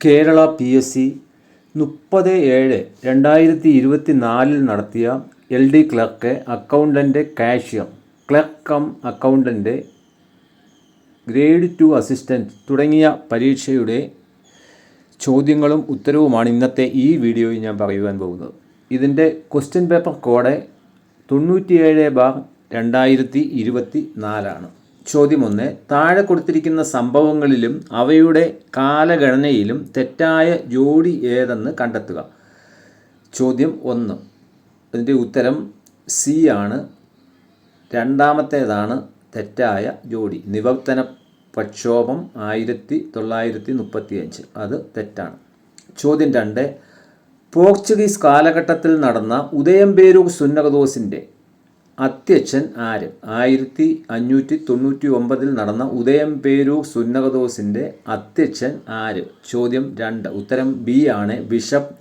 Kerala P S C മുപ്പത് ഏഴ് രണ്ടായിരത്തി ഇരുപത്തി നാലിൽ നടത്തിയ L D clerk accountant കാഷ്യം clerk cum accountant grade two assistant തുടങ്ങിയ പരീക്ഷയുടെ ചോദ്യങ്ങളും ഉത്തരവുമാണ് ഇന്നത്തെ ഈ വീഡിയോയിൽ ഞാൻ പറയുവാൻ പോകുന്നത്. ഇതിന്റെ ക്വസ്റ്റ്യൻ പേപ്പർ കോഡ് തൊണ്ണൂറ്റിയേഴ് ബാർ രണ്ടായിരത്തി ഇരുപത്തി നാലാണ് ചോദ്യം ഒന്ന് താഴെ കൊടുത്തിരിക്കുന്ന സംഭവങ്ങളിലും അവയുടെ കാലഗണനയിലും തെറ്റായ ജോഡി ഏതെന്ന് കണ്ടെത്തുക. ചോദ്യം ഒന്ന്. അതിന്റെ ഉത്തരം സി ആണ്. രണ്ടാമത്തേതാണ് തെറ്റായ ജോഡി. നിവർത്തന പ്രക്ഷോഭം ആയിരത്തി തൊള്ളായിരത്തി മുപ്പത്തി അഞ്ച് അത് തെറ്റാണ്. ചോദ്യം രണ്ട്. പോർച്ചുഗീസ് കാലഘട്ടത്തിൽ നടന്ന ഉദയംപേരൂർ സുന്നകദോസിന്റെ അധ്യക്ഷൻ ആര്? ആയിരത്തി അഞ്ഞൂറ്റി തൊണ്ണൂറ്റി ഒമ്പതിൽ നടന്ന ഉദയം പേരു സുന്നകദോസിന്റെ അത്യച്ഛൻ ആര്? ചോദ്യം രണ്ട്. ഉത്തരം ബി ആണ്. Bishop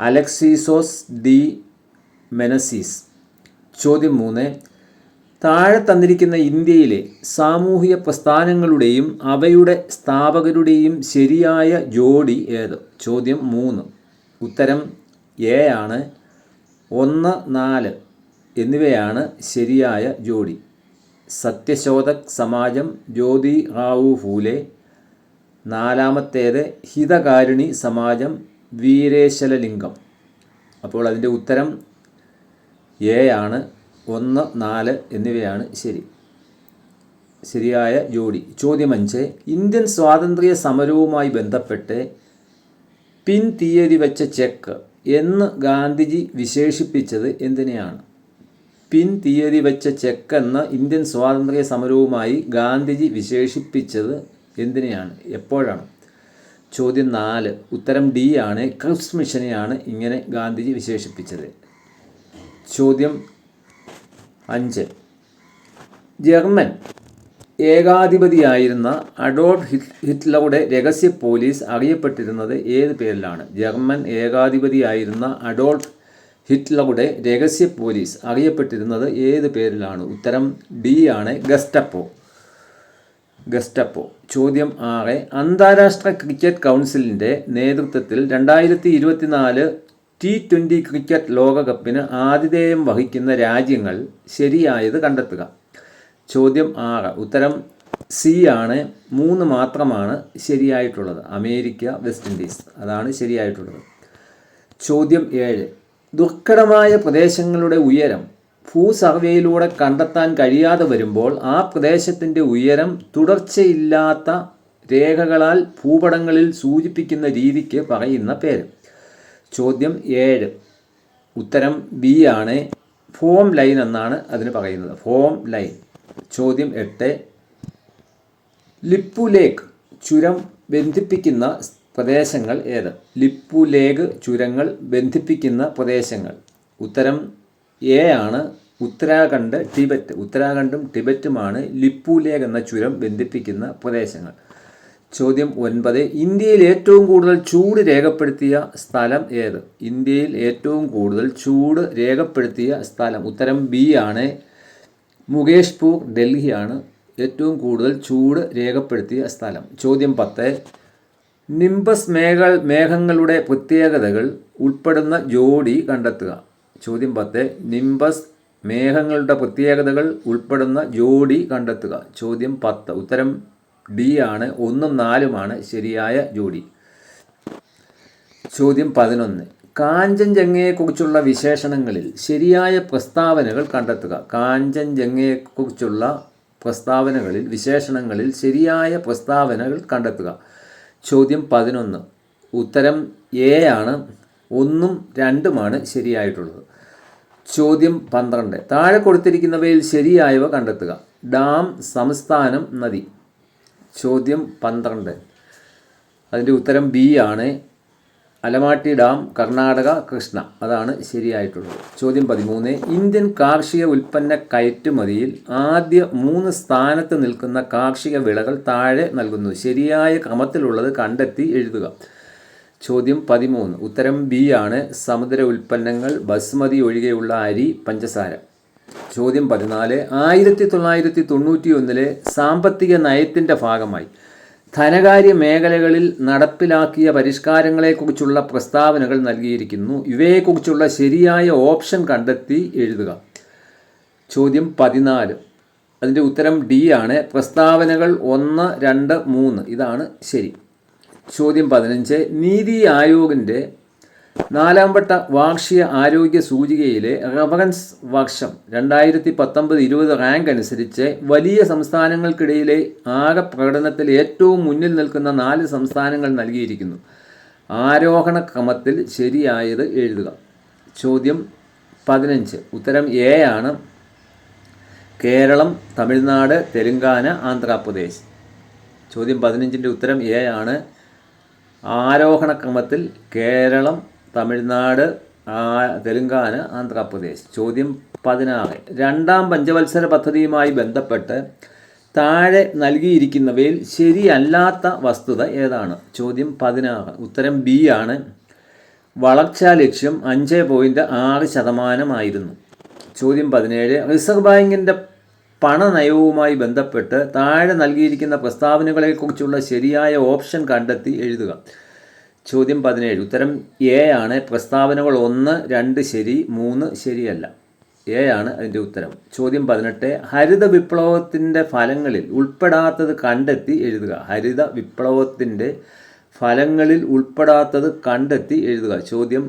Alexis de Menezes. ചോദ്യം മൂന്ന്. താഴെ തന്നിരിക്കുന്ന ഇന്ത്യയിലെ സാമൂഹിക പ്രസ്ഥാനങ്ങളുടെയും അവയുടെ സ്ഥാപകരുടെയും ശരിയായ ജോഡി ഏത്? ചോദ്യം മൂന്ന്. ഉത്തരം എ ആണ്. ഒന്ന് നാല്. എന്നിവയാണ് ശരിയായ ജോഡി. സത്യശോധക് സമാജം ജ്യോതി റാവു ഫൂലെ. നാലാമത്തേത് ഹിതകാരുണി സമാജം വീരേശലലിംഗം. അപ്പോൾ അതിന്റെ ഉത്തരം എ ആണ്. ഒന്ന് നാല് എന്നിവയാണ് ശരി. ശരിയായ ജോഡി. ചോദ്യം അഞ്ച് ഇന്ത്യൻ സ്വാതന്ത്ര്യ സമരവുമായി ബന്ധപ്പെട്ട് പിൻ തീയതി വെച്ച ചെക്ക് എന്ന് ഗാന്ധിജി വിശേഷിപ്പിച്ചത് എന്തിനെയാണ്? പിൻ തീയതി വെച്ച ചെക്ക് എന്ന ഇന്ത്യൻ സ്വാതന്ത്ര്യ സമരവുമായി ഗാന്ധിജി വിശേഷിപ്പിച്ചത് എന്തിനെയാണ്? എപ്പോഴാണ്? ചോദ്യം നാല്. ഉത്തരം ഡി ആണ്. ക്രിപ്സ് മിഷനെയാണ് ഇങ്ങനെ ഗാന്ധിജി വിശേഷിപ്പിച്ചത്. ചോദ്യം അഞ്ച്. ജർമ്മൻ ഏകാധിപതിയായിരുന്ന അഡോൾഫ് ഹിറ്റ്ലറുടെ രഹസ്യ പോലീസ് അറിയപ്പെട്ടിരുന്നത് ഏത് പേരിലാണ്? ജർമ്മൻ ഏകാധിപതിയായിരുന്ന അഡോൾഫ് ഹിറ്റ്ലറുടെ രഹസ്യ പോലീസ് അറിയപ്പെട്ടിരുന്നത് ഏത് പേരിലാണ്? ഉത്തരം ഡി ആണ് ഗസ്റ്റപ്പോ. ഗസ്റ്റപ്പോ. ചോദ്യം ആറ്. അന്താരാഷ്ട്ര ക്രിക്കറ്റ് കൗൺസിലിന്റെ നേതൃത്വത്തിൽ രണ്ടായിരത്തി ഇരുപത്തിനാല് ടി ട്വന്റി ക്രിക്കറ്റ് ലോകകപ്പിന് ആതിഥേയം വഹിക്കുന്ന രാജ്യങ്ങൾ ശരിയായത് കണ്ടെത്തുക. ചോദ്യം ആറ്. ഉത്തരം സി ആണ്. മൂന്ന് മാത്രമാണ് ശരിയായിട്ടുള്ളത്. America West Indies. അതാണ് ശരിയായിട്ടുള്ളത്. ചോദ്യം ഏഴ്. ദുർഘടമായ പ്രദേശങ്ങളുടെ ഉയരം ഭൂസർവേയിലൂടെ കണ്ടെത്താൻ കഴിയാതെ വരുമ്പോൾ ആ പ്രദേശത്തിന്റെ ഉയരം തുടർച്ചയില്ലാത്ത രേഖകളാൽ ഭൂപടങ്ങളിൽ സൂചിപ്പിക്കുന്ന രീതിക്ക് പറയുന്ന പേര്. ചോദ്യം ഏഴ്. ഉത്തരം ബി ആണ്. ഫോം ലൈൻ എന്നാണ് അതിന് പറയുന്നത്. Form line. ചോദ്യം എട്ട്. ലിപ്പുലേക്ക് ചുരം ബന്ധിപ്പിക്കുന്ന പ്രദേശങ്ങൾ ഏത്? ലിപ്പുലേഖ് ചുരങ്ങൾ ബന്ധിപ്പിക്കുന്ന പ്രദേശങ്ങൾ. ഉത്തരം എ ആണ്. ഉത്തരാഖണ്ഡ് ടിബറ്റ്. ഉത്തരാഖണ്ഡും ടിബറ്റുമാണ് ലിപ്പുലേഖ് എന്ന ചുരം ബന്ധിപ്പിക്കുന്ന പ്രദേശങ്ങൾ. ചോദ്യം ഒൻപത്. ഇന്ത്യയിൽ ഏറ്റവും കൂടുതൽ ചൂട് രേഖപ്പെടുത്തിയ സ്ഥലം ഏത്? ഇന്ത്യയിൽ ഏറ്റവും കൂടുതൽ ചൂട് രേഖപ്പെടുത്തിയ സ്ഥലം. ഉത്തരം ബി ആണ്. മുകേഷ്പൂർ ഡൽഹിയാണ് ഏറ്റവും കൂടുതൽ ചൂട് രേഖപ്പെടുത്തിയ സ്ഥലം. ചോദ്യം പത്ത്. നിംബസ് മേഘ മേഘങ്ങളുടെ പ്രത്യേകതകൾ ഉൾപ്പെടുന്ന ജോഡി കണ്ടെത്തുക. ചോദ്യം പത്ത്. നിംബസ് മേഘങ്ങളുടെ പ്രത്യേകതകൾ ഉൾപ്പെടുന്ന ജോഡി കണ്ടെത്തുക. ചോദ്യം പത്ത്. ഉത്തരം ഡി ആണ്. ഒന്നും നാലുമാണ് ശരിയായ ജോഡി. ചോദ്യം പതിനൊന്ന്. കാഞ്ചൻജംഗയെക്കുറിച്ചുള്ള വിശേഷണങ്ങളിൽ ശരിയായ പ്രസ്താവനകൾ കണ്ടെത്തുക. കാഞ്ചൻജംഗയെക്കുറിച്ചുള്ള പ്രസ്താവനകളിൽ വിശേഷണങ്ങളിൽ ശരിയായ പ്രസ്താവനകൾ കണ്ടെത്തുക. ചോദ്യം പതിനൊന്ന്. ഉത്തരം എ ആണ്. ഒന്നും രണ്ടുമാണ് ശരിയായിട്ടുള്ളത്. ചോദ്യം പന്ത്രണ്ട്. താഴെ കൊടുത്തിരിക്കുന്നവയിൽ ശരിയായവ കണ്ടെത്തുക. ഡാം സംസ്ഥാനം നദി. ചോദ്യം പന്ത്രണ്ട്. അതിന്റെ ഉത്തരം ബി ആണ്. അലമാട്ടി ഡാം കർണാടക കൃഷ്ണ. അതാണ് ശരിയായിട്ടുള്ളത്. ചോദ്യം പതിമൂന്ന്. ഇന്ത്യൻ കാർഷിക ഉൽപ്പന്ന കയറ്റുമതിയിൽ ആദ്യ മൂന്ന് സ്ഥാനത്ത് നിൽക്കുന്ന കാർഷിക വിളകൾ താഴെ നൽകുന്നു. ശരിയായ ക്രമത്തിലുള്ളത് കണ്ടെത്തി എഴുതുക. ചോദ്യം പതിമൂന്ന്. ഉത്തരം ബി ആണ്. സമുദ്ര ഉൽപ്പന്നങ്ങൾ ബസ്മതി ഒഴികെയുള്ള അരി പഞ്ചസാര. ചോദ്യം പതിനാല്. ആയിരത്തി തൊള്ളായിരത്തി തൊണ്ണൂറ്റി ഒന്നിലെ സാമ്പത്തിക നയത്തിന്റെ ഭാഗമായി ധനകാര്യ മേഖലകളിൽ നടപ്പിലാക്കിയ പരിഷ്കാരങ്ങളെക്കുറിച്ചുള്ള പ്രസ്താവനകൾ നൽകിയിരിക്കുന്നു. ഇവയെക്കുറിച്ചുള്ള ശരിയായ ഓപ്ഷൻ കണ്ടെത്തി എഴുതുക. ചോദ്യം പതിനാല്. അതിന്റെ ഉത്തരം ഡി ആണ്. പ്രസ്താവനകൾ ഒന്ന് രണ്ട് മൂന്ന്. ഇതാണ് ശരി. ചോദ്യം പതിനഞ്ച്. നീതി ആയോഗിന്റെ നാലാം വട്ട വാർഷിക ആരോഗ്യ സൂചികയിലെ റഫറൻസ് വർഷം രണ്ടായിരത്തി പത്തൊമ്പത് ഇരുപത് റാങ്ക് അനുസരിച്ച് വലിയ സംസ്ഥാനങ്ങൾക്കിടയിലെ ആകെ പ്രകടനത്തിൽ ഏറ്റവും മുന്നിൽ നിൽക്കുന്ന നാല് സംസ്ഥാനങ്ങൾ നൽകിയിരിക്കുന്നു. ആരോഹണ ക്രമത്തിൽ ശരിയായത് എഴുതുക. ചോദ്യം പതിനഞ്ച്. ഉത്തരം എ ആണ്. കേരളം തമിഴ്നാട് തെലുങ്കാന ആന്ധ്രാപ്രദേശ്. ചോദ്യം പതിനഞ്ചിന്റെ ഉത്തരം എ ആണ്. ആരോഹണ ക്രമത്തിൽ കേരളം തമിഴ്നാട് തെലുങ്കാന ആന്ധ്രാപ്രദേശ്. ചോദ്യം പതിനാറ്. രണ്ടാം പഞ്ചവത്സര പദ്ധതിയുമായി ബന്ധപ്പെട്ട് താഴെ നൽകിയിരിക്കുന്നവയിൽ ശരിയല്ലാത്ത വസ്തുത ഏതാണ്? ചോദ്യം പതിനാറ്. ഉത്തരം ബി ആണ്. വളർച്ചാ ലക്ഷ്യം അഞ്ച് പോയിന്റ് ആറ് ശതമാനമായിരുന്നു ചോദ്യം പതിനേഴ്. റിസർവ് ബാങ്കിന്റെ പണനയവുമായി ബന്ധപ്പെട്ട് താഴെ നൽകിയിരിക്കുന്ന പ്രസ്താവനകളെക്കുറിച്ചുള്ള ശരിയായ ഓപ്ഷൻ കണ്ടെത്തി എഴുതുക. ചോദ്യം പതിനേഴ്. ഉത്തരം എ ആണ്. പ്രസ്താവനകൾ ഒന്ന് രണ്ട് ശരി മൂന്ന് ശരിയല്ല. എ ആണ് അതിന്റെ ഉത്തരം. ചോദ്യം പതിനെട്ട്. ഹരിത വിപ്ലവത്തിന്റെ ഫലങ്ങളിൽ ഉൾപ്പെടാത്തത് കണ്ടെത്തി എഴുതുക. ഹരിത വിപ്ലവത്തിന്റെ ഫലങ്ങളിൽ ഉൾപ്പെടാത്തത് കണ്ടെത്തി എഴുതുക. ചോദ്യം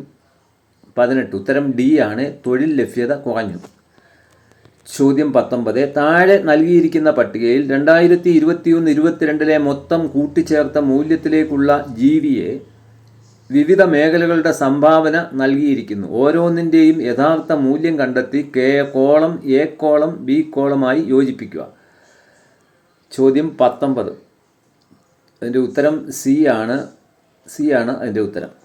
പതിനെട്ട്. ഉത്തരം ഡി ആണ്. തൊഴിൽ ലഭ്യത കുറഞ്ഞു. ചോദ്യം പത്തൊമ്പത്. താഴെ നൽകിയിരിക്കുന്ന പട്ടികയിൽ രണ്ടായിരത്തി ഇരുപത്തിയൊന്ന് ഇരുപത്തിരണ്ടിലെ മൊത്തം കൂട്ടിച്ചേർത്ത മൂല്യത്തിലേക്കുള്ള ജീവിയെ മേഖലകളുടെ സംഭാവന നൽകിയിരിക്കുന്നു. ഓരോന്നിന്റെയും യഥാർത്ഥ മൂല്യം കണ്ടെത്തി K column A column B കോളമായി യോജിപ്പിക്കുക. ചോദ്യം പത്തൊമ്പത്. അതിന്റെ ഉത്തരം സി ആണ്. സി ആണ് അതിന്റെ ഉത്തരം.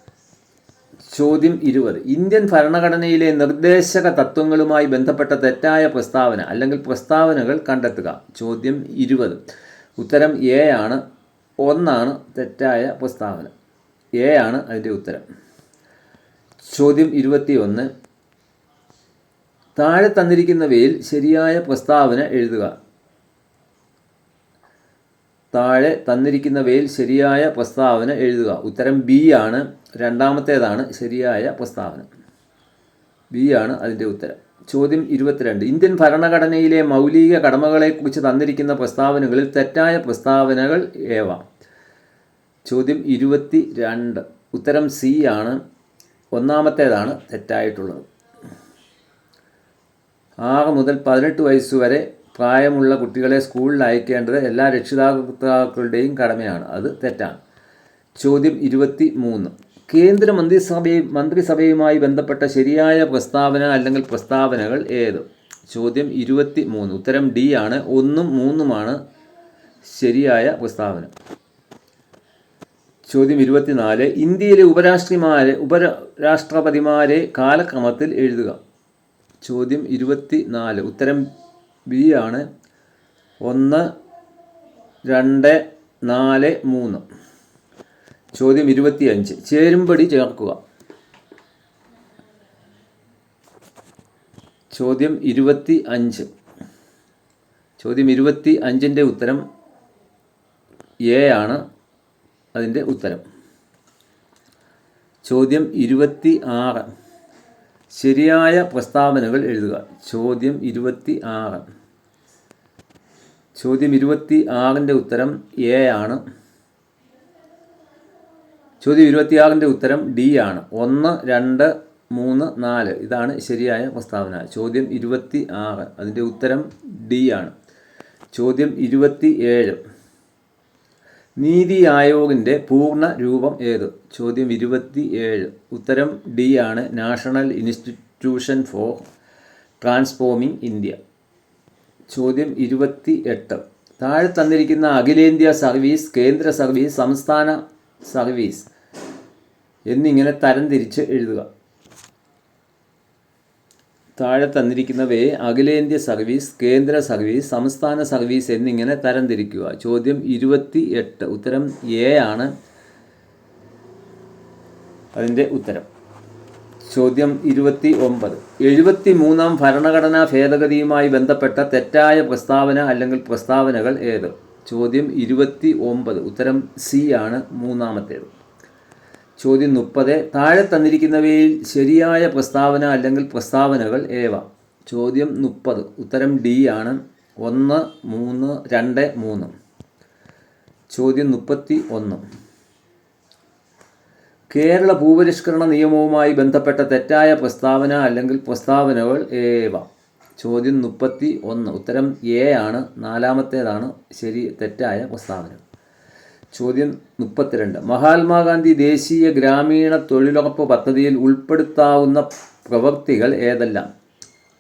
ചോദ്യം ഇരുപത്. ഇന്ത്യൻ ഭരണഘടനയിലെ നിർദ്ദേശക തത്വങ്ങളുമായി ബന്ധപ്പെട്ട തെറ്റായ പ്രസ്താവന അല്ലെങ്കിൽ പ്രസ്താവനകൾ കണ്ടെത്തുക. ചോദ്യം ഇരുപത്. ഉത്തരം എ ആണ്. ഒന്നാണ് തെറ്റായ പ്രസ്താവന. എ ആണ് അതിന്റെ ഉത്തരം. ചോദ്യം ഇരുപത്തി ഒന്ന് താഴെ തന്നിരിക്കുന്നവയിൽ ശരിയായ പ്രസ്താവന എഴുതുക. താഴെ തന്നിരിക്കുന്നവയിൽ ശരിയായ പ്രസ്താവന എഴുതുക. ഉത്തരം ബി ആണ്. രണ്ടാമത്തേതാണ് ശരിയായ പ്രസ്താവന. ബി ആണ് അതിന്റെ ഉത്തരം. ചോദ്യം ഇരുപത്തിരണ്ട്. ഇന്ത്യൻ ഭരണഘടനയിലെ മൗലിക കടമകളെക്കുറിച്ച് തന്നിരിക്കുന്ന പ്രസ്താവനകളിൽ തെറ്റായ പ്രസ്താവനകൾ ഏവ? ചോദ്യം ഇരുപത്തി രണ്ട് ഉത്തരം സി ആണ്. ഒന്നാമത്തേതാണ് തെറ്റായിട്ടുള്ളത്. ആറ് മുതൽ പതിനെട്ട് വയസ്സ് വരെ പ്രായമുള്ള കുട്ടികളെ സ്കൂളിൽ അയക്കേണ്ടത് എല്ലാ രക്ഷിതാക്കളുടെയും കടമയാണ്. അത് തെറ്റാണ്. ചോദ്യം ഇരുപത്തി മൂന്ന് കേന്ദ്ര മന്ത്രിസഭയും മന്ത്രിസഭയുമായി ബന്ധപ്പെട്ട ശരിയായ പ്രസ്താവന അല്ലെങ്കിൽ പ്രസ്താവനകൾ ഏത്? ചോദ്യം ഇരുപത്തി മൂന്ന് ഉത്തരം ഡി ആണ്. ഒന്നും മൂന്നുമാണ് ശരിയായ പ്രസ്താവന. ചോദ്യം ഇരുപത്തിനാല്. ഇന്ത്യയിലെ ഉപരാഷ്ട്രമാരെ ഉപരാഷ്ട്രപതിമാരെ കാലക്രമത്തിൽ എഴുതുക. ചോദ്യം ഇരുപത്തി നാല് ഉത്തരം ബി ആണ്. ഒന്ന് രണ്ട് നാല് മൂന്ന്. ചോദ്യം ഇരുപത്തിയഞ്ച്. ചേരുംപടി ചേർക്കുക. ചോദ്യം ഇരുപത്തി അഞ്ച് ചോദ്യം ഇരുപത്തി അഞ്ചിന്റെ ഉത്തരം എ ആണ്. അതിന്റെ ഉത്തരം. ചോദ്യം ഇരുപത്തി ആറ് ശരിയായ പ്രസ്താവനകൾ എഴുതുക. ചോദ്യം ഇരുപത്തി ആറ് ചോദ്യം ഇരുപത്തി ആറിന്റെ ഉത്തരം എ ആണ്. ചോദ്യം ഇരുപത്തിയാറിന്റെ ഉത്തരം ഡി ആണ്. ഒന്ന് രണ്ട് മൂന്ന് നാല്. ഇതാണ് ശരിയായ പ്രസ്താവന. ചോദ്യം ഇരുപത്തി ആറ് അതിന്റെ ഉത്തരം ഡി ആണ്. ചോദ്യം ഇരുപത്തി ഏഴ് നീതി ആയോഗിന്റെ പൂർണ രൂപം ഏത്? ചോദ്യം ഇരുപത്തി ഏഴ് ഉത്തരം ഡി ആണ്. National Institution for Transforming India. ചോദ്യം ഇരുപത്തി എട്ട് താഴെ തന്നിരിക്കുന്ന അഖിലേന്ത്യാ സർവീസ് കേന്ദ്ര സർവീസ് സംസ്ഥാന സർവീസ് എന്നിങ്ങനെ തരംതിരിച്ച് എഴുതുക. താഴെ തന്നിരിക്കുന്നവയെ അഖിലേന്ത്യ സർവീസ് കേന്ദ്ര സർവീസ് സംസ്ഥാന സർവീസ് എന്നിങ്ങനെ തരംതിരിക്കുക. ചോദ്യം ഇരുപത്തി എട്ട് ഉത്തരം എ ആണ്. അതിന്റെ ഉത്തരം. ചോദ്യം ഇരുപത്തി ഒമ്പത് എഴുപത്തി മൂന്നാം ഭരണഘടനാ ഭേദഗതിയുമായി ബന്ധപ്പെട്ട തെറ്റായ പ്രസ്താവന അല്ലെങ്കിൽ പ്രസ്താവനകൾ ഏത്? ചോദ്യം ഇരുപത്തി ഒമ്പത് ഉത്തരം സി ആണ്. മൂന്നാമത്തേത്. ചോദ്യം മുപ്പത്. താഴെ തന്നിരിക്കുന്നവയിൽ ശരിയായ പ്രസ്താവന അല്ലെങ്കിൽ പ്രസ്താവനകൾ ഏവ? ചോദ്യം മുപ്പത്. ഉത്തരം ഡി ആണ്. ഒന്ന് മൂന്ന് രണ്ട് മൂന്ന്. ചോദ്യം മുപ്പത്തി ഒന്ന് കേരള ഭൂപരിഷ്കരണ നിയമവുമായി ബന്ധപ്പെട്ട തെറ്റായ പ്രസ്താവന അല്ലെങ്കിൽ പ്രസ്താവനകൾ ഏവ? ചോദ്യം മുപ്പത്തി ഒന്ന് ഉത്തരം എ ആണ്. നാലാമത്തേതാണ് ശരി തെറ്റായ പ്രസ്താവന. ചോദ്യം മുപ്പത്തിരണ്ട്. മഹാത്മാഗാന്ധി ദേശീയ ഗ്രാമീണ തൊഴിലുറപ്പ് പദ്ധതിയിൽ ഉൾപ്പെടുത്താവുന്ന പ്രവൃത്തികൾ ഏതെല്ലാം?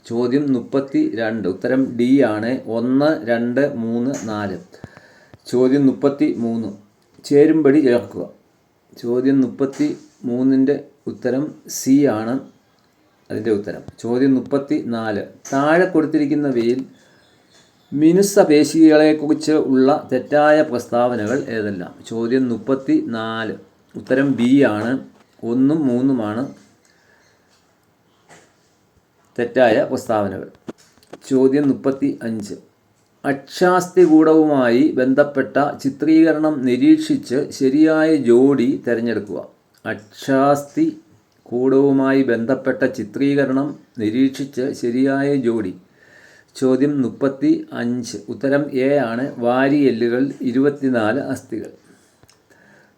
ചോദ്യം മുപ്പത്തി രണ്ട് ഉത്തരം ഡി ആണ്. ഒന്ന് രണ്ട് മൂന്ന് നാല്. ചോദ്യം മുപ്പത്തി മൂന്ന് ചേരുംപടി ചേർക്കുക. ചോദ്യം മുപ്പത്തി മൂന്നിന്റെ ഉത്തരം സി ആണ്. അതിന്റെ ഉത്തരം. ചോദ്യം മുപ്പത്തി നാല് താഴെ കൊടുത്തിരിക്കുന്നവയിൽ മിനുസ പേശികളെക്കുറിച്ച് ഉള്ള തെറ്റായ പ്രസ്താവനകൾ ഏതെല്ലാം? ചോദ്യം മുപ്പത്തി നാല് ഉത്തരം ബി ആണ്. ഒന്നും മൂന്നുമാണ് തെറ്റായ പ്രസ്താവനകൾ. ചോദ്യം മുപ്പത്തി അഞ്ച് അക്ഷാസ്തികൂടവുമായി ബന്ധപ്പെട്ട ചിത്രീകരണം നിരീക്ഷിച്ച് ശരിയായ ജോഡി തിരഞ്ഞെടുക്കുക. അക്ഷാസ്തി കൂടവുമായി ബന്ധപ്പെട്ട ചിത്രീകരണം നിരീക്ഷിച്ച് ശരിയായ ജോഡി. ചോദ്യം മുപ്പത്തി അഞ്ച്. ഉത്തരം എ ആണ്. വാരിയെല്ലുകൾ ഇരുപത്തിനാല് അസ്ഥികൾ.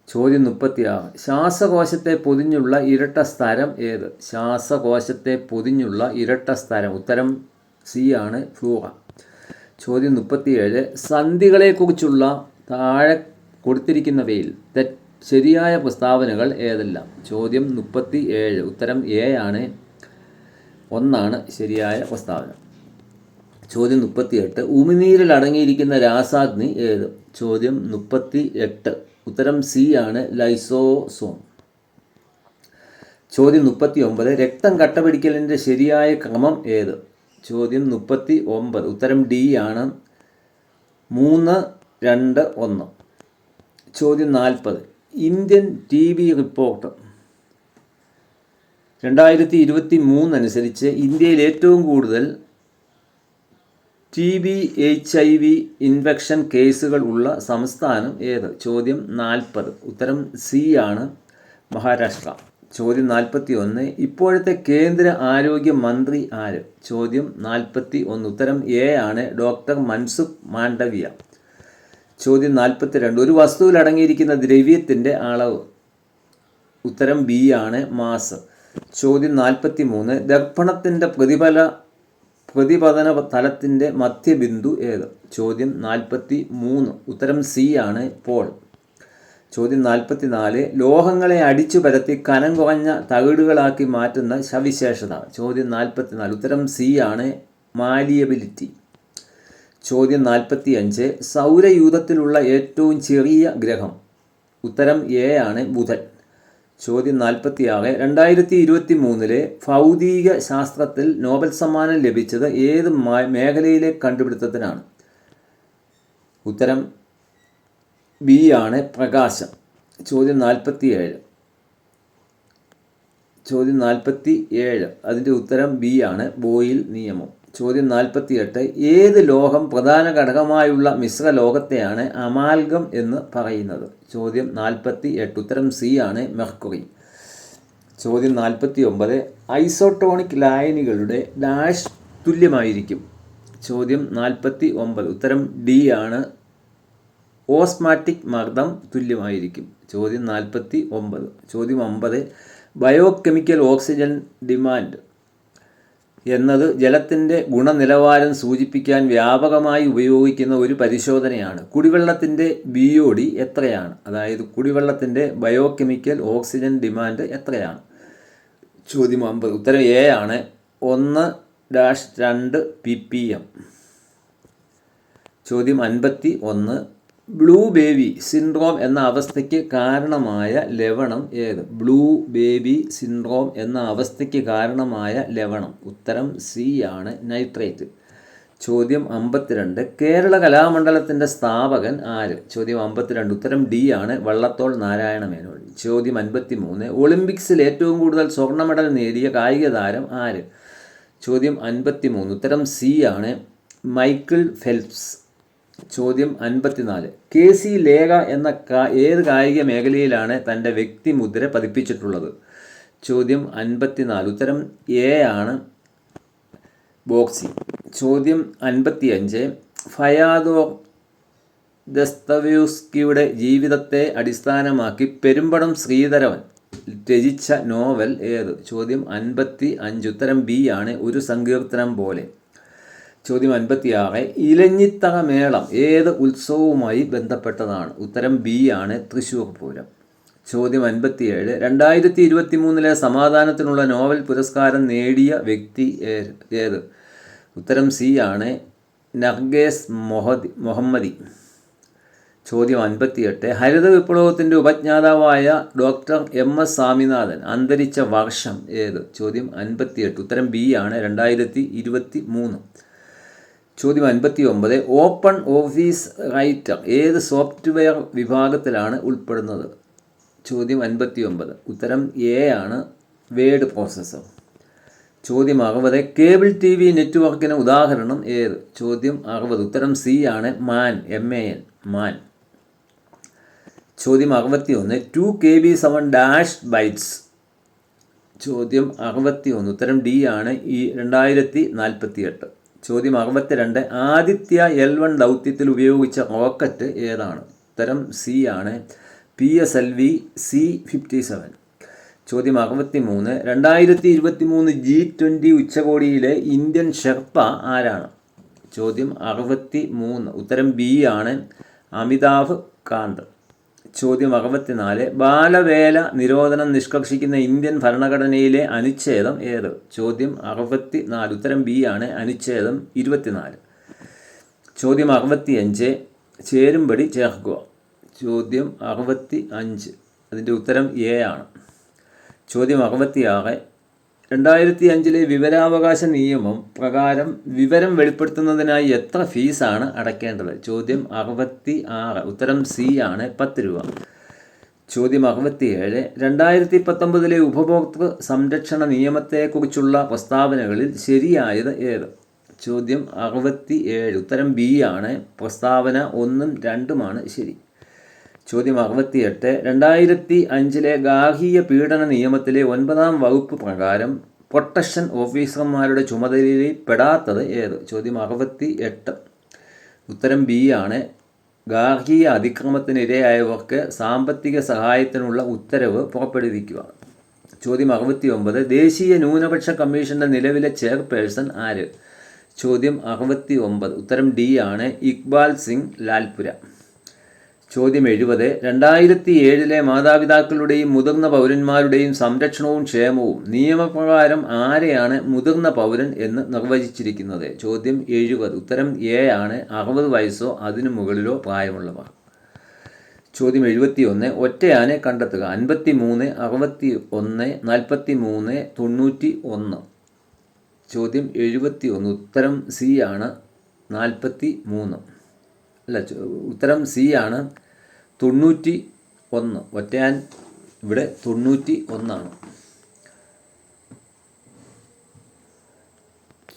ചോദ്യം മുപ്പത്തിയാറ് ശ്വാസകോശത്തെ പൊതിഞ്ഞുള്ള ഇരട്ട സ്ഥലം ഏത്? ശ്വാസകോശത്തെ പൊതിഞ്ഞുള്ള ഇരട്ട സ്ഥലം ഉത്തരം സി ആണ്. ഫ്ലൂറ. ചോദ്യം മുപ്പത്തിയേഴ് സന്ധികളെക്കുറിച്ചുള്ള താഴെ കൊടുത്തിരിക്കുന്നവയിൽ തെ ശരിയായ പ്രസ്താവനകൾ ഏതെല്ലാം? ചോദ്യം മുപ്പത്തി ഏഴ്. ഉത്തരം എ ആണ്. ഒന്നാണ് ശരിയായ പ്രസ്താവന. ചോദ്യം മുപ്പത്തി എട്ട് ഉമിനീരിൽ അടങ്ങിയിരിക്കുന്ന രാസാഗ്നി ഏത്? ചോദ്യം മുപ്പത്തി എട്ട് ഉത്തരം സി ആണ് ലൈസോസോം. ചോദ്യം മുപ്പത്തി ഒമ്പത് രക്തം കട്ടപിടിക്കലിന്റെ ശരിയായ ക്രമം ഏത്? ചോദ്യം മുപ്പത്തി ഒമ്പത് ഉത്തരം ഡി ആണ്. മൂന്ന് രണ്ട് ഒന്ന്. ചോദ്യം നാൽപ്പത്. Indian T V report. രണ്ടായിരത്തി ഇരുപത്തി മൂന്ന് അനുസരിച്ച് ഇന്ത്യയിൽ ഏറ്റവും കൂടുതൽ T B H I V infection കേസുകൾ ഉള്ള സംസ്ഥാനം ഏത്? ചോദ്യം നാൽപ്പത്. ഉത്തരം സി ആണ് മഹാരാഷ്ട്ര. ചോദ്യം നാൽപ്പത്തി ഒന്ന് ഇപ്പോഴത്തെ കേന്ദ്ര ആരോഗ്യ മന്ത്രി ആര്? ചോദ്യം നാൽപ്പത്തി ഒന്ന് ഉത്തരം എ ആണ് ഡോക്ടർ മൻസുഖ് മാണ്ഡവ്യ. ചോദ്യം നാൽപ്പത്തി രണ്ട് ഒരു വസ്തുവിൽ അടങ്ങിയിരിക്കുന്ന ദ്രവ്യത്തിന്റെ അളവ്. ഉത്തരം ബി ആണ് മാസ്. ചോദ്യം നാൽപ്പത്തി മൂന്ന് ദർപ്പണത്തിന്റെ പ്രതിഫല പ്രതിപതന തലത്തിന്റെ മധ്യബിന്ദു ഏത്? ചോദ്യം നാൽപ്പത്തി മൂന്ന് ഉത്തരം സി ആണ് പോൾ. ചോദ്യം നാൽപ്പത്തി നാല് ലോഹങ്ങളെ അടിച്ചു പരത്തി കനം കുറഞ്ഞ തകിടുകളാക്കി മാറ്റുന്ന സവിശേഷത. ചോദ്യം നാൽപ്പത്തി നാല് ഉത്തരം സി ആണ് മാലിയബിലിറ്റി. ചോദ്യം നാൽപ്പത്തി അഞ്ച് സൗരയൂഥത്തിലുള്ള ഏറ്റവും ചെറിയ ഗ്രഹം. ഉത്തരം എ ആണ് ബുധൻ. ചോദ്യം നാൽപ്പത്തി ആറ് രണ്ടായിരത്തി ഇരുപത്തി മൂന്നിലെ ഭൗതിക ശാസ്ത്രത്തിൽ നോബൽ സമ്മാനം ലഭിച്ചത് ഏത് മേഖലയിലെ കണ്ടുപിടുത്തത്തിനാണ്? ഉത്തരം ബി ആണ് പ്രകാശം. ചോദ്യം നാൽപ്പത്തി ഏഴ് ചോദ്യം നാൽപ്പത്തി ഏഴ് അതിന്റെ ഉത്തരം ബി ആണ് ബോയിൽ നിയമം. ചോദ്യം നാൽപ്പത്തി എട്ട് ഏത് ലോഹം പ്രധാന ഘടകമായുള്ള മിശ്ര ലോഹത്തെയാണ് അമാൽഗം എന്ന് പറയുന്നത്? ചോദ്യം നാൽപ്പത്തി എട്ട് ഉത്തരം സി ആണ് മെർക്കുറി. ചോദ്യം നാൽപ്പത്തി ഒമ്പത് ഐസോട്ടോണിക് ലായനികളുടെ ഡാഷ് തുല്യമായിരിക്കും. ചോദ്യം നാൽപ്പത്തി ഒമ്പത് ഉത്തരം ഡി ആണ്. ഓസ്മാറ്റിക് മർദ്ദം തുല്യമായിരിക്കും. ചോദ്യം നാൽപ്പത്തി ഒമ്പത് ചോദ്യം ഒമ്പത്. Biochemical oxygen demand. എന്നത് ജലത്തിന്റെ ഗുണനിലവാരം സൂചിപ്പിക്കാൻ വ്യാപകമായി ഉപയോഗിക്കുന്ന ഒരു പരിശോധനയാണ്. കുടിവെള്ളത്തിന്റെ ബി ഒ ഡി എത്രയാണ്? അതായത് കുടിവെള്ളത്തിന്റെ ബയോകെമിക്കൽ ഓക്സിജൻ ഡിമാൻഡ് എത്രയാണ്? ചോദ്യം അമ്പത്. ഉത്തരം എ ആണ്. ഒന്ന് ഡാഷ് രണ്ട് പി പി എം. ചോദ്യം അൻപത്തി ഒന്ന്. ബ്ലൂ ബേബി സിൻഡ്രോം എന്ന അവസ്ഥയ്ക്ക് കാരണമായ ലവണം ഏത്? ബ്ലൂ ബേബി സിൻഡ്രോം എന്ന അവസ്ഥയ്ക്ക് കാരണമായ ലവണം. ഉത്തരം സി ആണ് നൈട്രേറ്റ്. ചോദ്യം അമ്പത്തിരണ്ട്. കേരള കലാമണ്ഡലത്തിന്റെ സ്ഥാപകൻ ആര്? ചോദ്യം അമ്പത്തിരണ്ട്. ഉത്തരം ഡി ആണ് വള്ളത്തോൾ നാരായണ മേനോൻ. ചോദ്യം അൻപത്തി മൂന്ന് ഒളിമ്പിക്സിൽ ഏറ്റവും കൂടുതൽ സ്വർണ മെഡൽ നേടിയ കായിക താരം ആര്? ചോദ്യം അൻപത്തി മൂന്ന് ഉത്തരം സി ആണ് മൈക്കിൾ ഫെൽപ്സ്. ചോദ്യം അൻപത്തിനാല്. കെ സി ലേഖ എന്ന ഏത് കായിക മേഖലയിലാണ് തന്റെ വ്യക്തിമുദ്ര പതിപ്പിച്ചിട്ടുള്ളത്? ചോദ്യം അൻപത്തിനാല്. ഉത്തരം എ ആണ്. ബോക്സിംഗ് ചോദ്യം അൻപത്തിയഞ്ച്. ഫയാദോ ദസ്തവ്യൂസ്കിയുടെ ജീവിതത്തെ അടിസ്ഥാനമാക്കി പെരുമ്പടം ശ്രീധരവൻ രചിച്ച നോവൽ ഏത്? ചോദ്യം അൻപത്തി അഞ്ച് ഉത്തരം ബി ആണ്. ഒരു സങ്കീർത്തനം പോലെ. ചോദ്യം അൻപത്തിയാറ്. ഇലഞ്ഞിത്തറ മേളം ഏത് ഉത്സവവുമായി ബന്ധപ്പെട്ടതാണ്? ഉത്തരം ബി ആണ് തൃശ്ശൂർ പൂരം. ചോദ്യം അൻപത്തിയേഴ്. രണ്ടായിരത്തി ഇരുപത്തി മൂന്നിലെ സമാധാനത്തിനുള്ള നോവൽ പുരസ്കാരം നേടിയ വ്യക്തി ഏത് ഉത്തരം സി ആണ് നർഗേസ് മൊഹദ് മുഹമ്മദി. ചോദ്യം അൻപത്തിയെട്ട്. ഹരിത വിപ്ലവത്തിന്റെ ഉപജ്ഞാതാവായ ഡോക്ടർ എം എസ് സ്വാമിനാഥൻ അന്തരിച്ച വർഷം ഏത്? ചോദ്യം അൻപത്തിയെട്ട്. ഉത്തരം ബി ആണ് രണ്ടായിരത്തി ഇരുപത്തി മൂന്ന് ചോദ്യം അൻപത്തി ഒമ്പത് ഓപ്പൺ ഓഫീസ് റൈറ്റർ ഏത് സോഫ്റ്റ്വെയർ വിഭാഗത്തിലാണ് ഉൾപ്പെടുന്നത്? ചോദ്യം അൻപത്തി ഒമ്പത് ഉത്തരം എ ആണ് വേഡ് പ്രോസസ്സർ ചോദ്യം അറുപത് കേബിൾ ടി വി നെറ്റ്വർക്കിന് ഉദാഹരണം ഏത്? ചോദ്യം അറുപത് ഉത്തരം സി ആണ് man M A N man ചോദ്യം അറുപത്തി ഒന്ന് two K B seven dash bytes ചോദ്യം അറുപത്തി ഒന്ന് ഉത്തരം ഡി ആണ് ഈ രണ്ടായിരത്തി നാൽപ്പത്തി എട്ട് ചോദ്യം അറുപത്തിരണ്ട് ആദിത്യ എൽ വൺ ദൗത്യത്തിൽ ഉപയോഗിച്ച റോക്കറ്റ് ഏതാണ്? ഉത്തരം സി ആണ്. P S L V C fifty seven. ചോദ്യം അറുപത്തി മൂന്ന് രണ്ടായിരത്തി ഇരുപത്തി മൂന്ന് ജി ട്വന്റി ഉച്ചകോടിയിലെ ഇന്ത്യൻ ഷെർപ്പ ആരാണ്? ചോദ്യം അറുപത്തി മൂന്ന് ഉത്തരം ബി ആണ്. അമിതാഭ് കാന്ത് ചോദ്യം അറുപത്തിനാല്. ബാലവേല നിരോധനം നിഷ്കർഷിക്കുന്ന ഇന്ത്യൻ ഭരണഘടനയിലെ അനുച്ഛേദം ഏത്? ചോദ്യം അറുപത്തി നാല് ഉത്തരം ബി ആണ്. അനുച്ഛേദം ഇരുപത്തിനാല്. ചോദ്യം അറുപത്തിയഞ്ച്. ചേരുംപടി ചേർക്കുക. ചോദ്യം അറുപത്തി അഞ്ച് അതിന്റെ ഉത്തരം എ ആണ്. ചോദ്യം അറുപത്തിയാറ്. രണ്ടായിരത്തി അഞ്ചിലെ വിവരാവകാശ നിയമം പ്രകാരം വിവരം വെളിപ്പെടുത്തുന്നതിനായി എത്ര ഫീസാണ് അടയ്ക്കേണ്ടത്? ചോദ്യം അറുപത്തി ആറ് ഉത്തരം സി ആണ്. പത്ത് രൂപ. ചോദ്യം അറുപത്തിയേഴ്. രണ്ടായിരത്തി പത്തൊമ്പതിലെ ഉപഭോക്തൃ സംരക്ഷണ നിയമത്തെക്കുറിച്ചുള്ള പ്രസ്താവനകളിൽ ശരിയായത് ഏത്? ചോദ്യം അറുപത്തി ഏഴ് ഉത്തരം ബി ആണ്. പ്രസ്താവന ഒന്നും രണ്ടുമാണ് ശരി. ചോദ്യം അറുപത്തിയെട്ട്. രണ്ടായിരത്തി അഞ്ചിലെ ഗാർഹിക പീഡന നിയമത്തിലെ ഒൻപതാം വകുപ്പ് പ്രകാരം പ്രൊട്ടക്ഷൻ ഓഫീസർമാരുടെ ചുമതലയിൽ പെടാത്തത് ഏത്? ചോദ്യം അറുപത്തി എട്ട് ഉത്തരം ബി ആണ്. ഗാർഹിക അതിക്രമത്തിനിരയായവർക്ക് സാമ്പത്തിക സഹായത്തിനുള്ള ഉത്തരവ് പുറപ്പെടുവിക്കുക. ചോദ്യം അറുപത്തി ഒമ്പത് ദേശീയ ന്യൂനപക്ഷ കമ്മീഷന്റെ നിലവിലെ ചെയർപേഴ്സൺ ആര്? ചോദ്യം അറുപത്തി ഒമ്പത് ഉത്തരം ഡി ആണ്. ഇക്ബാൽ സിംഗ് ലാൽപുര. ചോദ്യം എഴുപത് രണ്ടായിരത്തി ഏഴിലെ മാതാപിതാക്കളുടെയും മുതിർന്ന പൗരന്മാരുടെയും സംരക്ഷണവും ക്ഷേമവും നിയമപ്രകാരം ആരെയാണ് മുതിർന്ന പൗരൻ എന്ന് നിർവചിച്ചിരിക്കുന്നത്? ചോദ്യം എഴുപത്. ഉത്തരം എ ആണ്. അറുപത് വയസ്സോ അതിനു മുകളിലോ പ്രായമുള്ളവർ. ചോദ്യം എഴുപത്തി ഒന്ന് ഒറ്റയാനെ കണ്ടെത്തുക. അൻപത്തി മൂന്ന് അറുപത്തി ഒന്ന് നാൽപ്പത്തി മൂന്ന് തൊണ്ണൂറ്റി ഒന്ന് ചോദ്യം എഴുപത്തി ഒന്ന് ഉത്തരം സി ആണ്. നാൽപ്പത്തി മൂന്ന് അല്ല ഉത്തരം സി ആണ്. തൊണ്ണൂറ്റി ഒന്ന്. ഒറ്റയാൻ ഇവിടെ തൊണ്ണൂറ്റി ഒന്നാണ്.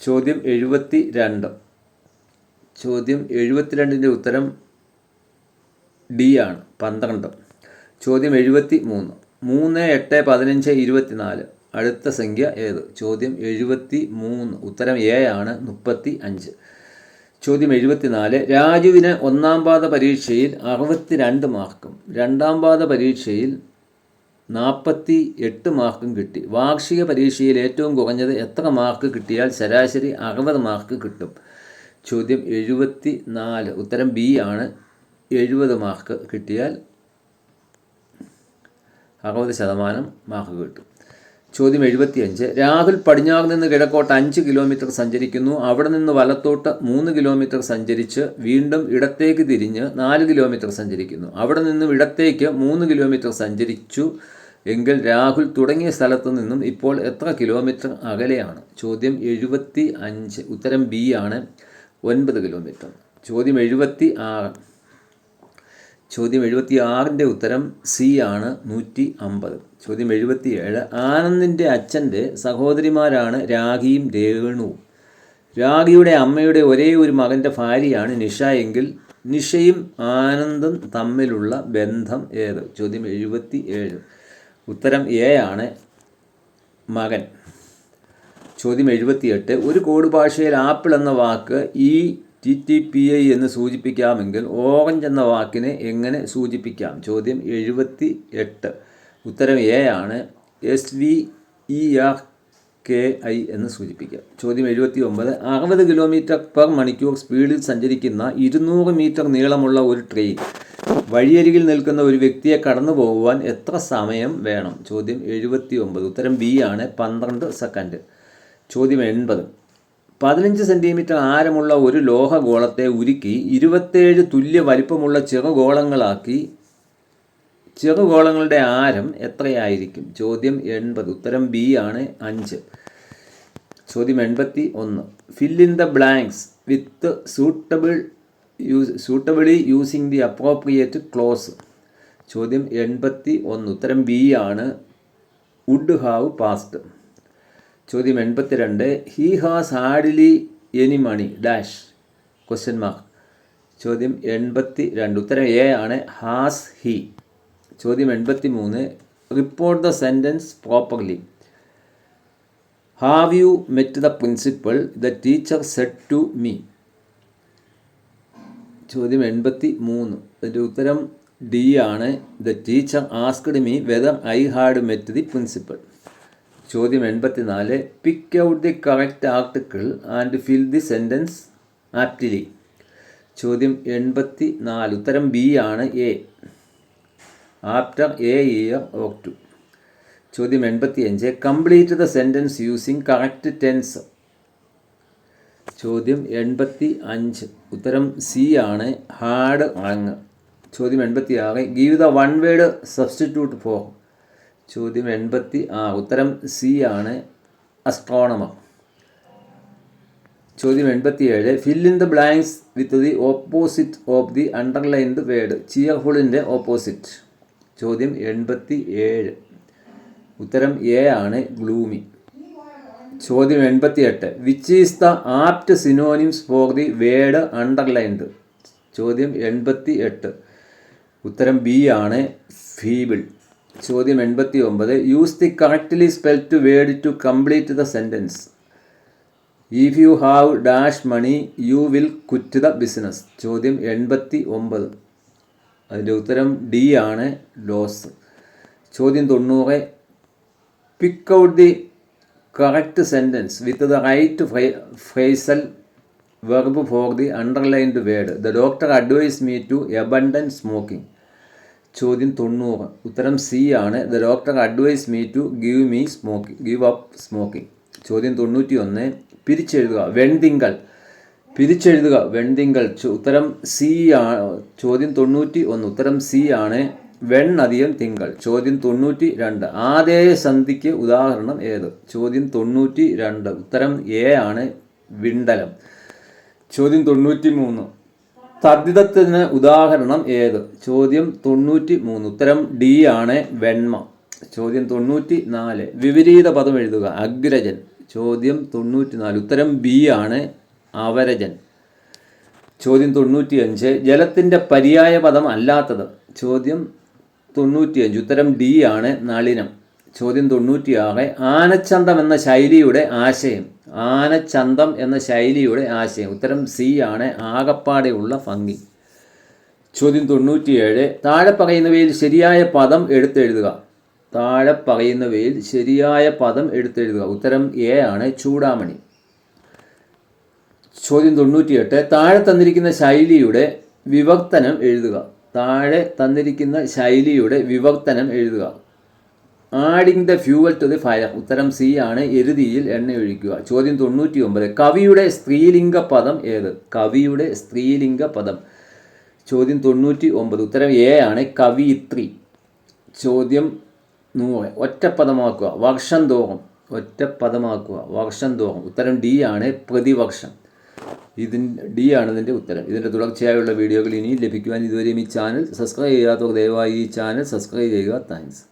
ചോദ്യം എഴുപത്തി രണ്ട് ചോദ്യം എഴുപത്തിരണ്ടിന്റെ ഉത്തരം ഡി ആണ്. പന്ത്രണ്ട്. ചോദ്യം എഴുപത്തി മൂന്ന് മൂന്ന് എട്ട് പതിനഞ്ച് ഇരുപത്തിനാല്. അടുത്ത സംഖ്യ ഏത്? ചോദ്യം എഴുപത്തി മൂന്ന് ഉത്തരം എ ആണ്. മുപ്പത്തി അഞ്ച് ചോദ്യം എഴുപത്തിനാല്. രാജുവിന് ഒന്നാം പാദ പരീക്ഷയിൽ അറുപത്തിരണ്ട് മാർക്കും രണ്ടാം പാദ പരീക്ഷയിൽ നാൽപ്പത്തി എട്ട് മാർക്കും കിട്ടി. വാർഷിക പരീക്ഷയിൽ ഏറ്റവും കുറഞ്ഞത് എത്ര മാർക്ക് കിട്ടിയാൽ ശരാശരി അറുപത് മാർക്ക് കിട്ടും? ചോദ്യം എഴുപത്തി നാല് ഉത്തരം ബി ആണ്. എഴുപത് മാർക്ക് കിട്ടിയാൽ അറുപത് ശതമാനം മാർക്ക് കിട്ടും. ചോദ്യം എഴുപത്തിയഞ്ച്. രാഹുൽ പടിഞ്ഞാറ് നിന്ന് കിഴക്കോട്ട് അഞ്ച് കിലോമീറ്റർ സഞ്ചരിക്കുന്നു. അവിടെ നിന്ന് വലത്തോട്ട് മൂന്ന് കിലോമീറ്റർ സഞ്ചരിച്ച് വീണ്ടും ഇടത്തേക്ക് തിരിഞ്ഞ് നാല് കിലോമീറ്റർ സഞ്ചരിക്കുന്നു. അവിടെ നിന്നും ഇടത്തേക്ക് മൂന്ന് കിലോമീറ്റർ സഞ്ചരിച്ചു എങ്കിൽ രാഹുൽ തുടങ്ങിയ സ്ഥലത്തു നിന്നും ഇപ്പോൾ എത്ര കിലോമീറ്റർ അകലെയാണ്? ചോദ്യം എഴുപത്തി അഞ്ച് ഉത്തരം ബി ആണ്. ഒൻപത് കിലോമീറ്റർ. ചോദ്യം എഴുപത്തി ആറ് ചോദ്യം എഴുപത്തി ആറിന്റെ ഉത്തരം സി ആണ്. നൂറ്റി അമ്പത്. ചോദ്യം എഴുപത്തിയേഴ്. ആനന്ദിന്റെ അച്ഛന്റെ സഹോദരിമാരാണ് രാഖിയും രേണുവും രാഖിയുടെ അമ്മയുടെ ഒരേ ഒരു മകന്റെ ഭാര്യയാണ് നിഷ എങ്കിൽ നിഷയും ആനന്ദും തമ്മിലുള്ള ബന്ധം ഏത്? ചോദ്യം എഴുപത്തി ഏഴ് ഉത്തരം എ ആണ്. മകൻ. ചോദ്യം എഴുപത്തിയെട്ട്. ഒരു കോഡ് ഭാഷയിൽ ആപ്പിൾ എന്ന വാക്ക് E T T P I എന്ന് സൂചിപ്പിക്കാമെങ്കിൽ ഓറഞ്ച് എന്ന വാക്കിനെ എങ്ങനെ സൂചിപ്പിക്കാം? ചോദ്യം എഴുപത്തി എട്ട് ഉത്തരം എ ആണ്. S V E R K I എന്ന് സൂചിപ്പിക്കുക ചോദ്യം എഴുപത്തി ഒമ്പത് അറുപത് കിലോമീറ്റർ പെർ മണിക്കൂർ സ്പീഡിൽ സഞ്ചരിക്കുന്ന ഇരുന്നൂറ് മീറ്റർ നീളമുള്ള ഒരു ട്രെയിൻ വഴിയരികിൽ നിൽക്കുന്ന ഒരു വ്യക്തിയെ കടന്നു പോകുവാൻ എത്ര സമയം വേണം? ചോദ്യം എഴുപത്തി ഒമ്പത് ഉത്തരം ബി ആണ്. പന്ത്രണ്ട് സെക്കൻഡ്. ചോദ്യം എൺപത്. പതിനഞ്ച് സെന്റിമീറ്റർ ആരമുള്ള ഒരു ലോഹഗോളത്തെ ഉരുക്കി ഇരുപത്തേഴ് തുല്യ വലിപ്പമുള്ള ചെറുഗോളങ്ങളാക്കി ചെറുഗോളങ്ങളുടെ ആരം എത്രയായിരിക്കും? ചോദ്യം എൺപത്. ഉത്തരം ബി ആണ് അഞ്ച്. ചോദ്യം എൺപത്തി ഒന്ന്. Fill in the blanks with suitable use suitably using the appropriate clause ചോദ്യം എൺപത്തി ഒന്ന്. ഉത്തരം ബി ആണ്. വുഡ് ഹാവ് പാസ്റ്റ് ചോദ്യം എൺപത്തി രണ്ട് he has hardly any money dash question mark ചോദ്യം എൺപത്തി രണ്ട് ഉത്തരം എ ആണ്. ഹാസ് ഹി ചോദ്യം എൺപത്തി മൂന്ന് report the sentence properly have you met the principal the teacher said to me ചോദ്യം എൺപത്തി മൂന്ന് അതിന്റെ ഉത്തരം ഡി ആണ്. The teacher asked me whether I had met the principal ചോദ്യം എൺപത്തി നാല് pick out the correct article and fill the sentence aptly ചോദ്യം എൺപത്തി നാല് ഉത്തരം ബി ആണ്. A after a year or two. ചോദ്യം എൺപത്തി അഞ്ച് complete the sentence using correct tense. ചോദ്യം എൺപത്തി അഞ്ച് ഉത്തരം സി ആണ്. ഹാർഡ് അങ്ങ് ചോദ്യം എൺപത്തി ആറ് give the one word substitute for. ചോദ്യം എൺപത്തി ആ ഉത്തരം സി ആണ്. അസ്ട്രോണമർ ചോദ്യം എൺപത്തി ഏഴ് fill in the blanks with the opposite of the underlined word ചിയർഫുളിന്റെ opposite ചോദ്യം എൺപത്തി ഏഴ് ഉത്തരം എ ആണ് ഗ്ലൂമി. ചോദ്യം എൺപത്തി എട്ട് which is the apt synonyms for the word underlined ചോദ്യം എൺപത്തി എട്ട് ഉത്തരം ബി ആണ് ഫീബിൾ. ചോദ്യം എൺപത്തി ഒമ്പത് use the correctly spelt word to complete the sentence if you have dash money you will quit the business ചോദ്യം എൺപത്തി ഒമ്പത് അതിന്റെ ഉത്തരം ഡി ആണ് ലോസ്. ചോദ്യം തൊണ്ണൂറ്. Pick out the correct sentence with the right phrasal verb for the underlined word the doctor advise me to abandon smoking ചോദ്യം തൊണ്ണൂറ്. ഉത്തരം സി ആണ്. The doctor advise me to give me smoking give up smoking ചോദ്യം തൊണ്ണൂറ്റി ഒന്ന് പിരിച്ചെഴുതുക. വെൺതിങ്കൾ. പിരിച്ചെഴുതുക. വെൺതിങ്കൾ. ഉത്തരം C ആ ചോദ്യം തൊണ്ണൂറ്റി ഒന്ന് ഉത്തരം സി ആണ് വെൺ അധികം തിങ്കൾ. ചോദ്യം തൊണ്ണൂറ്റി രണ്ട് ആദേയ സന്ധിക്ക് ഉദാഹരണം ഏത്? ചോദ്യം തൊണ്ണൂറ്റി രണ്ട് ഉത്തരം എ ആണ് വിണ്ടലം. ചോദ്യം തൊണ്ണൂറ്റി മൂന്ന് തദ്ധിതത്തിന് ഉദാഹരണം ഏത്? ചോദ്യം തൊണ്ണൂറ്റി മൂന്ന് ഉത്തരം ഡി ആണ് വെണ്മ. ചോദ്യം തൊണ്ണൂറ്റി നാല് വിപരീത പദം എഴുതുക. അഗ്രജൻ. ചോദ്യം തൊണ്ണൂറ്റി നാല് ഉത്തരം ബി ആണ് അവരജൻ ചോദ്യം തൊണ്ണൂറ്റിയഞ്ച്. ജലത്തിന്റെ പര്യായ പദം അല്ലാത്തത്. ചോദ്യം തൊണ്ണൂറ്റിയഞ്ച്. ഉത്തരം ഡി ആണ്. നളിനം. ചോദ്യം തൊണ്ണൂറ്റിയാറ്. ആനച്ചന്തം എന്ന ശൈലിയുടെ ആശയം. ആനച്ചന്തം എന്ന ശൈലിയുടെ ആശയം. ഉത്തരം സി ആണ്. ആകപ്പാടെയുള്ള ഭംഗി. ചോദ്യം തൊണ്ണൂറ്റിയേഴ്. താഴെ പറയുന്നവയിൽ ശരിയായ പദം എടുത്തെഴുതുക. താഴെ പറയുന്നവയിൽ ശരിയായ പദം എടുത്തെഴുതുക. ഉത്തരം എ ആണ്. ചൂടാമണി. ചോദ്യം തൊണ്ണൂറ്റിയെട്ട്. താഴെ തന്നിരിക്കുന്ന ശൈലിയുടെ വിവർത്തനം എഴുതുക. താഴെ തന്നിരിക്കുന്ന ശൈലിയുടെ വിവർത്തനം എഴുതുക. Adding the fuel to the fire ഉത്തരം സി ആണ്. എരുതിയിൽ എണ്ണ ഒഴിക്കുക. ചോദ്യം തൊണ്ണൂറ്റി ഒമ്പത് കവിയുടെ സ്ത്രീലിംഗ പദം ഏത്? കവിയുടെ സ്ത്രീലിംഗ പദം. ചോദ്യം തൊണ്ണൂറ്റി ഒമ്പത് ഉത്തരം എ ആണ്. കവിയിത്രി. ചോദ്യം നൂറ്. ഒറ്റപ്പദമാക്കുക. വർഷം തോറും. ഒറ്റപ്പദമാക്കുക. വർഷം തോറും. ഉത്തരം ഡി ആണ്. പ്രതിവർഷം. ഇതിന് ഡി ആണ് ഇതിന്റെ ഉത്തരം. ഇതിന്റെ തുടർച്ചയായുള്ള വീഡിയോകൾ ഇനി ലഭിക്കുവാൻ ഇതുവരെയും ഈ ചാനൽ സബ്സ്ക്രൈബ് ചെയ്യാത്തവർ ദയവായി ഈ ചാനൽ സബ്സ്ക്രൈബ് ചെയ്യുക. താങ്ക്സ്